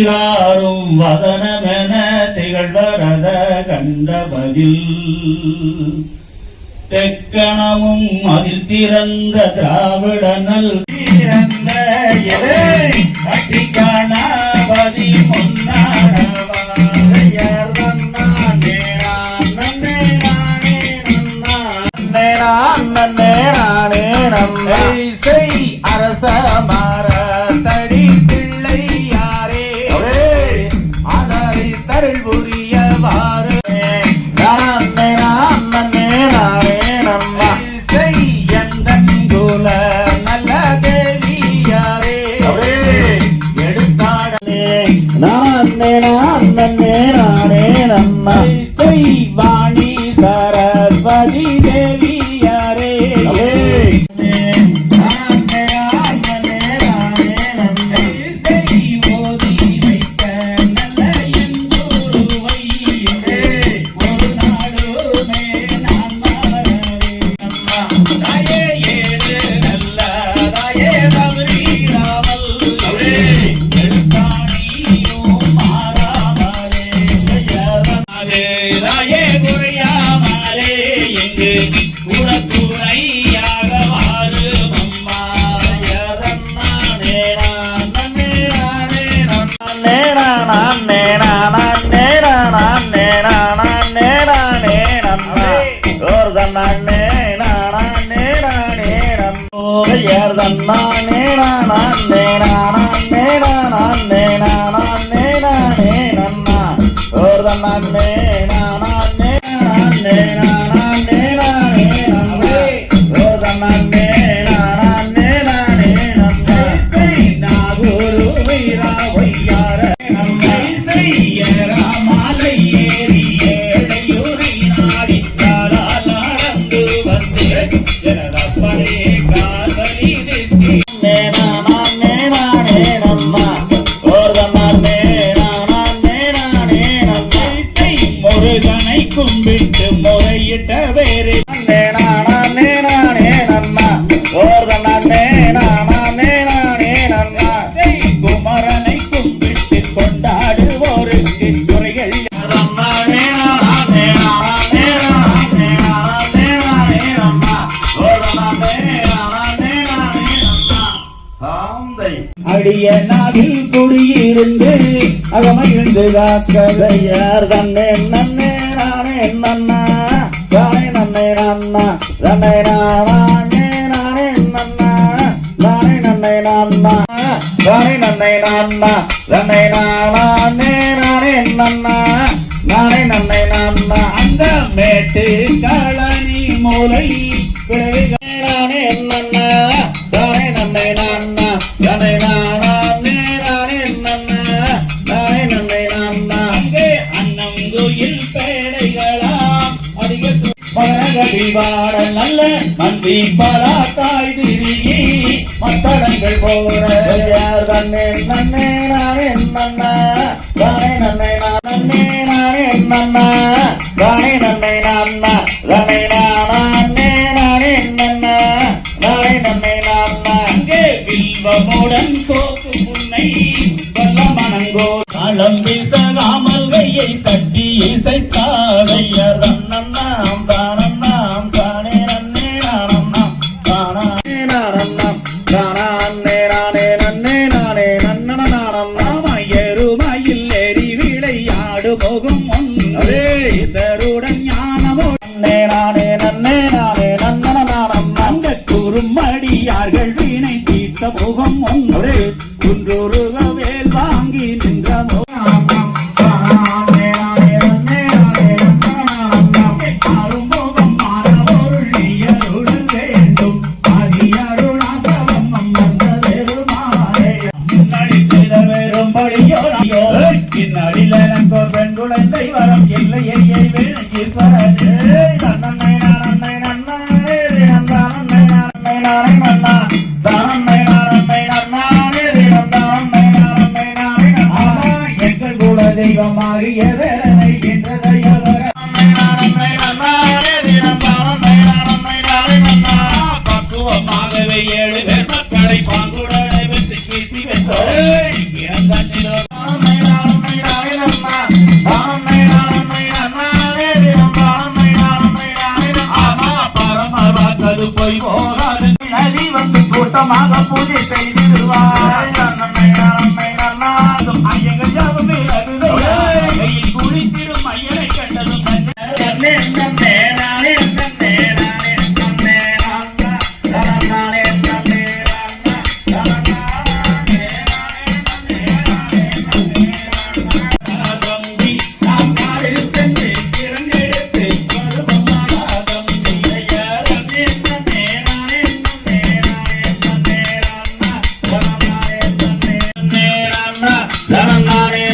சீராரும் வதனமென திகழ்வரத கண்டபதில். தெக்கணமும் அதில் திறந்த திராவிடனல் திறந்த எதை? கட்டி நாகூரு அகமகிழ்ந்து காக்கதையார் தன்னே நன்னே நானே நன்னா தானே நன்னே நன்னா தன்னை நானே நானே நன்னா தானே நன்னை நான்னா தானே நன்னை நான்னா தன்னை நானே நானே நன்னா நானே நன்னை அந்த மேட்டு களனி மூலை மரகடிவாட நல்ல மந்தி பலா தாய் திரிகி மத்தளங்கள் போற யார் தன்னே நன்னே நானே நன்னா. தானே நன்னை நானே நானே நன்னா. தானே நன்னை நான்னா. தானே நானே நானே நன்னா. நானே நன்னை நான்னா. அங்கே வில்வமுடன் கோக்கு புன்னை வல்ல மனங்கோ களம் கையை குழந்தை வரம் இல்லையே விளங்கிப்பது நன்னை நன்னை நன்னை நன்னை நன்னை நன்னா தானன்னை பக்குவமாகவே ஏழு பேர் மக்களை பாங்குடனை வெற்றி கீர்த்தி வென்றோம் ஐயங்கள் யாவும் விலகுதையா வெயில் குளித்திடும் ஐயனை கண்டதும் நன்னே நன்னே நானே நானே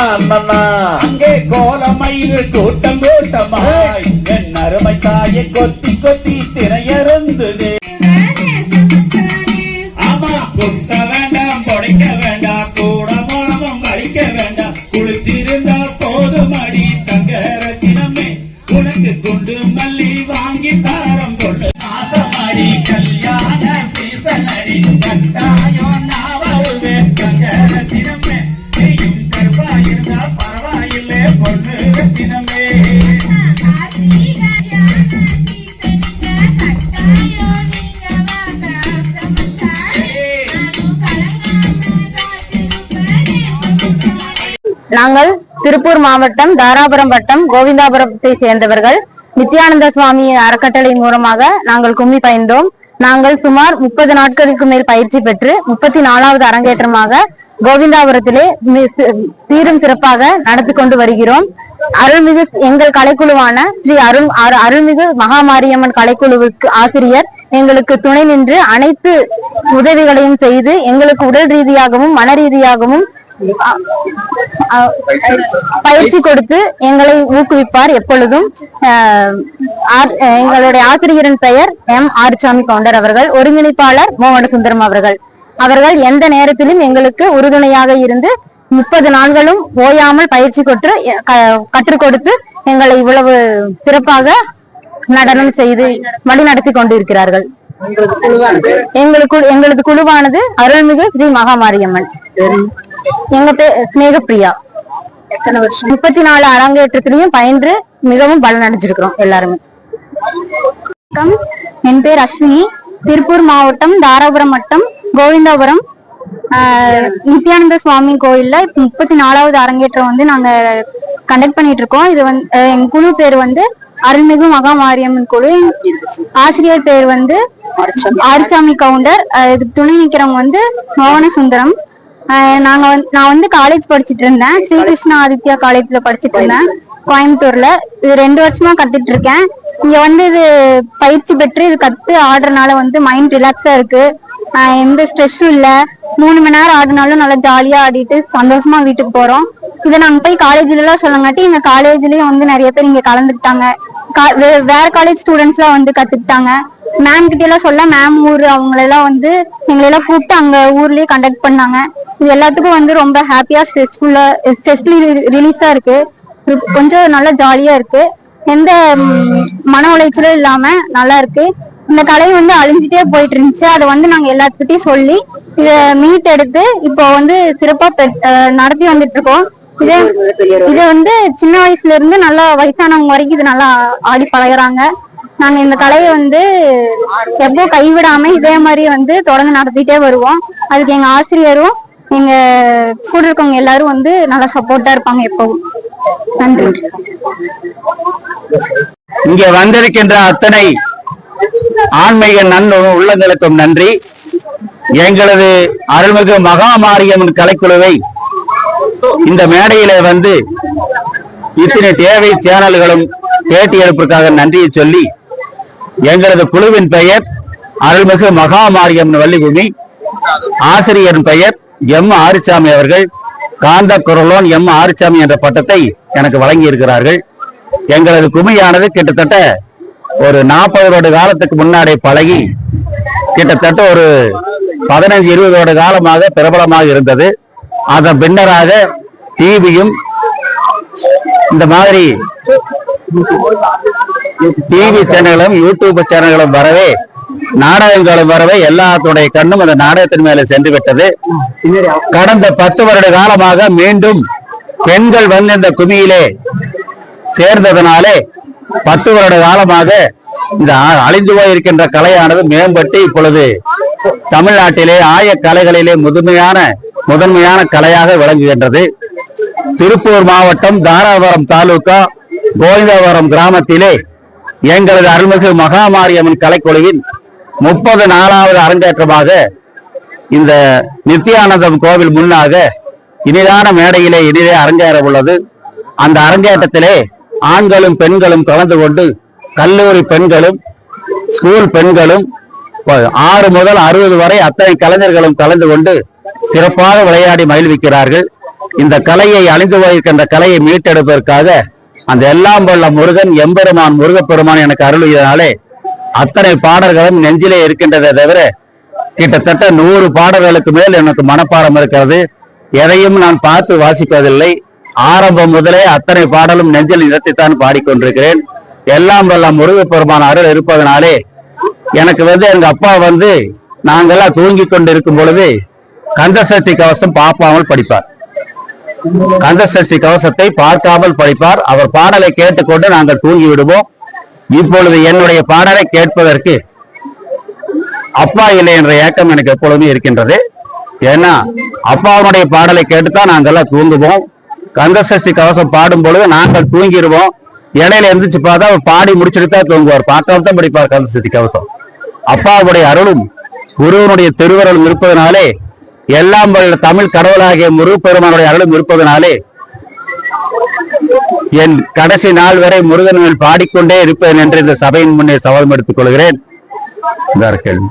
அங்கே கோலமயில் கூட்டம் கூட்டமாய் என் அருமை தாயை கொத்தி கொத்தி திரையருந்தது நாங்கள் திருப்பூர் மாவட்டம் தாராபுரம் வட்டம் கோவிந்தாபுரத்தை சேர்ந்தவர்கள். நித்யானந்த சுவாமி அறக்கட்டளை மூலமாக நாங்கள் கும்மி பயந்தோம் நாங்கள் சுமார் முப்பது நாட்களுக்கு மேல் பயிற்சி பெற்று முப்பத்தி நாலாவது அரங்கேற்றமாக கோவிந்தாபுரத்திலே சீரும் சிறப்பாக நடத்தி கொண்டு வருகிறோம். அருள்மிகு எங்கள் கலைக்குழுவான ஸ்ரீ அருள் அரு- அருள்மிகு மகாமாரியம்மன் கலைக்குழுவுக்கு ஆசிரியர் எங்களுக்கு துணை நின்று அனைத்து உதவிகளையும் செய்து எங்களுக்கு உடல் ரீதியாகவும் மன ரீதியாகவும் பயிற்சி கொடுத்து எங்களை ஊக்குவிப்பார் எப்பொழுதும். எங்களுடைய ஆசிரியரின் பெயர் எம் ஆறுசாமி கவுண்டர் அவர்கள் ஒருங்கிணைப்பாளர் மோகன சுந்தரம் அவர்கள். அவர்கள் எந்த நேரத்திலும் எங்களுக்கு உறுதுணையாக இருந்து முப்பது நாள்களும் ஓயாமல் பயிற்சி கொற்று கற்றுக் கொடுத்து எங்களை இவ்வளவு சிறப்பாக நடனம் செய்து வழிநடத்தி கொண்டிருக்கிறார்கள். எங்களுக்கு எங்களது குழுவானது அருள்மிகு ஸ்ரீ மகாமாரியம்மன். எங்க பேர் ஸ்நேகப்பிரியா எத்தனை வருஷம் முப்பத்தி நாலு அரங்கேற்றத்திலையும் பயின்று மிகவும் பலன் அடைஞ்சிருக்கிறோம் எல்லாருமே. வணக்கம். என் பேர் அஸ்வினி. திருப்பூர் மாவட்டம் தாராபுரம் வட்டம் கோவிந்தாபுரம். நித்யானந்த சுவாமி கோயில்ல முப்பத்தி நாலாவது அரங்கேற்றம் வந்து நாங்க கண்டக்ட் பண்ணிட்டு இருக்கோம் இது வந்து எங்க குழு பேர் வந்து அருள்மிகு மகாமாரியம்மன் குழு. ஆசிரியர் பேர் வந்து ஆறுசாமி கவுண்டர். இதுக்கு துணை நிக்கிறவங்க வந்து மோகன சுந்தரம் நாங்க வந்து நான் வந்து காலேஜ் படிச்சிட்டு இருந்தேன். ஸ்ரீகிருஷ்ணா ஆதித்யா காலேஜ்ல படிச்சிட்டு இருந்தேன். கோயம்புத்தூர்ல. இது ரெண்டு வருஷமா கத்துட்டு இருக்கேன். இங்க வந்து இது பயிற்சி பெற்று இது கத்து ஆடுறதுனால வந்து மைண்ட் ரிலாக்ஸா இருக்கு. எந்த ஸ்ட்ரெஸ்ஸும் இல்ல. மூணு மணி நேரம் ஆடினாலும் நல்லா ஜாலியா ஆடிட்டு சந்தோஷமா வீட்டுக்கு போறோம். இதை நாங்க போய் காலேஜ்ல எல்லாம் சொல்லங்காட்டி எங்க காலேஜ்லயும் வந்து நிறைய பேர் இங்க கலந்துக்கிட்டாங்க. கா- வே- வேற காலேஜ் ஸ்டூடெண்ட்ஸ் எல்லாம் வந்து கத்துக்கிட்டாங்க. மேம் கிட்ட எல்லாம் சொல்ல மேம் ஊர் அவங்களெல்லாம் வந்து எங்களை எல்லாம் கூப்பிட்டு அங்க ஊர்லயே கண்டக்ட் பண்ணாங்க. இது எல்லாத்துக்கும் வந்து ரொம்ப ஹாப்பியா ஸ்ட்ரெஸ்ஃபுல்லா ஸ்ட்ரெஸ் ரிலீஃபா இருக்கு. கொஞ்சம் நல்லா ஜாலியா இருக்கு. எந்த மன உளைச்சலும் இல்லாம நல்லா இருக்கு. இந்த கலை வந்து அழிஞ்சிட்டே போயிட்டு இருந்துச்சு. அதை வந்து நாங்க எல்லாத்துக்கிட்டையும் சொல்லி இதை மீட் எடுத்து இப்போ வந்து சிறப்பா நடத்தி வந்துட்டு இருக்கோம். இது இது வந்து சின்ன வயசுல இருந்து நல்லா வயசானவங்க வரைக்கும் இது நல்லா ஆடி பழகுறாங்க. நாங்க இந்த கலையை வந்து எப்போ கைவிடாம இதே மாதிரி வந்து தொடர்ந்து நடத்திட்டே வருவோம். அதுக்கு எங்க ஆசிரியரும் எங்க கூட இருக்கவங்க எல்லாரும் வந்து நல்லா சப்போர்ட்டா இருப்பாங்க எப்பவும். நன்றி. இங்கே வந்திருக்கின்ற அத்தனை ஆன்மீக நன் உள்ளங்களுக்கும் நன்றி. எங்களது அருள்மிகு மகாமாரியம்மன் கலைக்குழுவை இந்த மேடையில வந்து இத்தனை தேவை சேனல்களும் பேட்டி எடுப்பதற்காக நன்றியை சொல்லி எங்களது குழுவின் பெயர் அருள்மிகு மகாமாரியம்மன் வள்ளிபூமி. ஆசிரியரின் பெயர் எம் ஆரிசாமி அவர்கள். காந்த குரலோன் எம் ஆரிசாமி என்ற பட்டத்தை எனக்கு வழங்கி இருக்கிறார்கள் எங்களது குமியானது கிட்டத்தட்ட ஒரு நாற்பது வருட காலத்துக்கு முன்னாடி பழகி கிட்டத்தட்ட ஒரு பதினஞ்சு இருபது வருட காலமாக பிரபலமாக இருந்தது. அதன் பின்னராக டிவியும் இந்த மாதிரி டிவி சேனல்களும் யூடியூப் சேனல்களும் வரவே நாடகங்களும் வரவே எல்லாத்துடைய கண்ணும் அந்த நாடகத்தின் மேல சென்று விட்டது. கடந்த பத்து வருட காலமாக மீண்டும் பெண்கள் வந்து இந்த குமியிலே சேர்ந்ததனாலே பத்து வருட காலமாக இந்த அழிந்து போயிருக்கின்ற கலையானது மேம்பட்டு இப்பொழுது தமிழ்நாட்டிலே ஆய கலைகளிலே முதன்மையான முதன்மையான கலையாக விளங்குகின்றது. திருப்பூர் மாவட்டம் தாராபுரம் தாலுகா கோவிந்தபுரம் கிராமத்திலே எங்களது அருள்மிகு மகாமாரியம்மன் கலைக்குழுவின் முப்பது நாலாவது அரங்கேற்றமாக இந்த நித்தியானந்தம் கோவில் முன்னாக இனிதான மேடையிலே இனிதே அரங்கேற உள்ளது. அந்த அரங்கேற்றத்திலே ஆண்களும் பெண்களும் கலந்து கொண்டு கல்லூரி பெண்களும் ஸ்கூல் பெண்களும் ஆறு முதல் அறுபது வரை அத்தனை கலைஞர்களும் கலந்து கொண்டு சிறப்பாக விளையாடி மகிழ்விக்கிறார்கள். இந்த கலையை அழிந்து போயிருக்கின்ற கலையை மீட்டெடுப்பதற்காக அந்த எல்லாம் வல்ல முருகன் எம்பெருமான் முருகப்பெருமான் எனக்கு அருளியதனாலே அத்தனை பாடல்களும் நெஞ்சிலே இருக்கின்றதை தவிர கிட்டத்தட்ட நூறு பாடல்களுக்கு மேல் எனக்கு மனப்பாடம் இருக்கிறது. எதையும் நான் பார்த்து வாசிப்பதில்லை. ஆரம்பம் முதலே அத்தனை பாடலும் நெஞ்சில் நிறுத்தித்தான் பாடிக்கொண்டிருக்கிறேன். எல்லாம் வல்ல முருகப்பெருமான் அருள் இருப்பதனாலே எனக்கு வந்து எங்க அப்பா வந்து நாங்கெல்லாம் தூங்கி கொண்டு இருக்கும் பொழுது கந்தசஷ்டி கவசம் பாப்பாமல் படிப்பார். கந்த சஷ்டி கவசத்தை பார்க்காமல் படிப்பார். அவர் பாடலை கேட்டுக்கொண்டு நாங்கள் தூங்கி விடுவோம் இப்பொழுது என்னுடைய பாடலை கேட்பதற்கு அப்பா இல்லை என்ற ஏக்கம் எனக்கு எப்பொழுதுமே இருக்கின்றது. ஏன்னா அப்பாவுடைய பாடலை கேட்டுத்தான் நாங்கள்லாம் தூங்குவோம். கந்தசஷ்டி கவசம் பாடும் பொழுது நாங்கள் தூங்கிடுவோம். இடையில எந்திரிச்சு பார்த்தா அவர் பாடி முடிச்சுட்டு தான் தூங்குவார். பார்க்காம தான் படிப்பார் கந்தசஷ்டி கவசம். அப்பாவுடைய அருளும் குருவனுடைய திருவருளும் இருப்பதனாலே எல்லாம் தமிழ் கடவுளாகிய முருகப்பெருமானுடைய அருளும் இருப்பதனாலே என் கடைசி நாள் வரை முருகன் பாடிக்கொண்டே இருப்பேன் என்று இந்த சபையின் முன்னே சவால் எடுத்துக் கொள்கிறேன். கேள்வி.